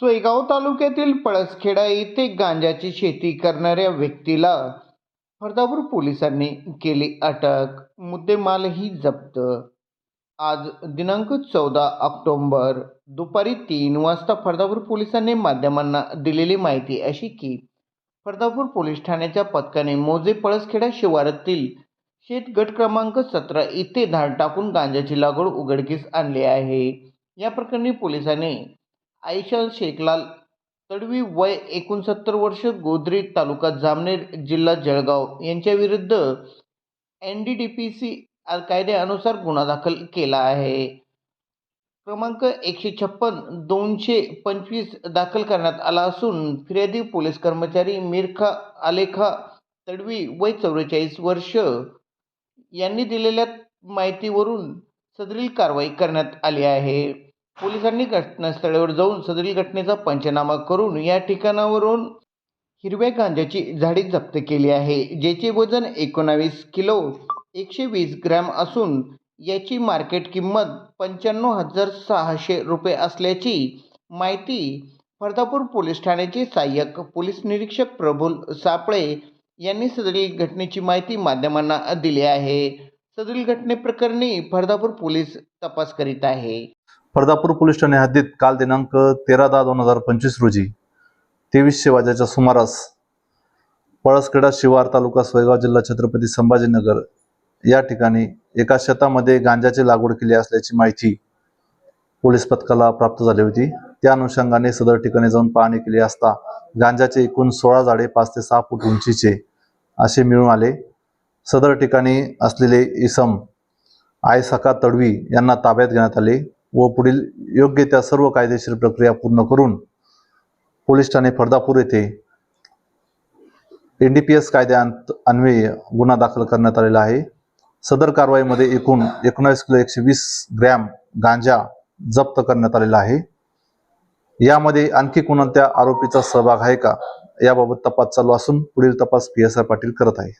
सोयगाव तालुक्यातील पळसखेडा येथे गांजाची शेती करणाऱ्या व्यक्तीला फरदापूर पोलिसांनी केली अटक. मुद्देमालही जप्त. आज दिनांक चौदा ऑक्टोंबर दुपारी तीन वाजता फरदापूर पोलिसांनी माध्यमांना दिलेली माहिती अशी की फरदापूर पोलीस ठाण्याच्या पथकाने मोजे पळसखेडा शिवारातील शेत गट क्रमांक सतरा इथे धाड टाकून गांजाची लागवड उघडकीस आणली आहे. या प्रकरणी पोलिसांनी आयशा शेखलाल तडवी वय एकोणसत्तर वर्ष गोद्री तालुका जामनेर जिल्हा जळगाव. यांच्याविरुद्ध N D D P C कायद्यानुसार गुन्हा दाखल केला आहे. क्रमांक एकशे छप्पन दोनशे पंचवीस दाखल करण्यात आला असून फिर्यादी पोलीस कर्मचारी मिरखा आलेखा तडवी वय चौवेचाळीस वर्ष यांनी दिलेल्या माहितीवरून सदरील कारवाई करण्यात आली आहे. पोलिसांनी घटनास्थळावर जाऊन सदरील घटनेचा पंचनामा करून या ठिकाणावरून हिरव्या गांजाची झाडी जप्त केली आहे ज्याचे वजन एकोणावीस किलो एकशे वीस ग्रॅम असून याची मार्केट किंमत पंच्याण्णव हजार सहाशे रुपये असल्याची माहिती फरदापूर पोलीस ठाण्याचे सहाय्यक पोलीस निरीक्षक प्रभुल सापळे यांनी सदरील घटनेची माहिती माध्यमांना दिली आहे. सदरील घटनेप्रकरणी फरदापूर पोलीस तपास करीत आहे. फरदापूर पोलीस ठाणे हद्दीत काल दिनांक तेरा दहा दोन हजार पंचवीस रोजी तेवीसशे वाजेच्या सुमारास पळसखेडा शिवार तालुका सोयगाव जिल्हा छत्रपती संभाजीनगर या ठिकाणी एका शेतामध्ये गांजाची लागवड केली असल्याची माहिती पोलीस पथकाला प्राप्त झाली होती. त्या अनुषंगाने सदर ठिकाणी जाऊन पाहणी केली असता गांजाचे एकूण सोळा झाडे पाच ते सहा फूट उंचीचे असे मिळून आले. सदर ठिकाणी असलेले इसम आयसका तडवी यांना ताब्यात घेण्यात आले. व पुढील योग्य त्या सर्व कायदेशीर प्रक्रिया पूर्ण करून पोलीस ठाणे फरदापूर येथे एन डी पी एस कायद्याअंत अन्वये गुन्हा दाखल करण्यात आलेला आहे. सदर कारवाईमध्ये एकूण एकोणावीस किलो एकशे वीस ग्रॅम गांजा जप्त करण्यात आलेला आहे. यामध्ये आणखी कोणत्या आरोपीचा सहभाग आहे का? याबाबत तपास चालू असून पुढील तपास पी एस आय पाटील करत आहे.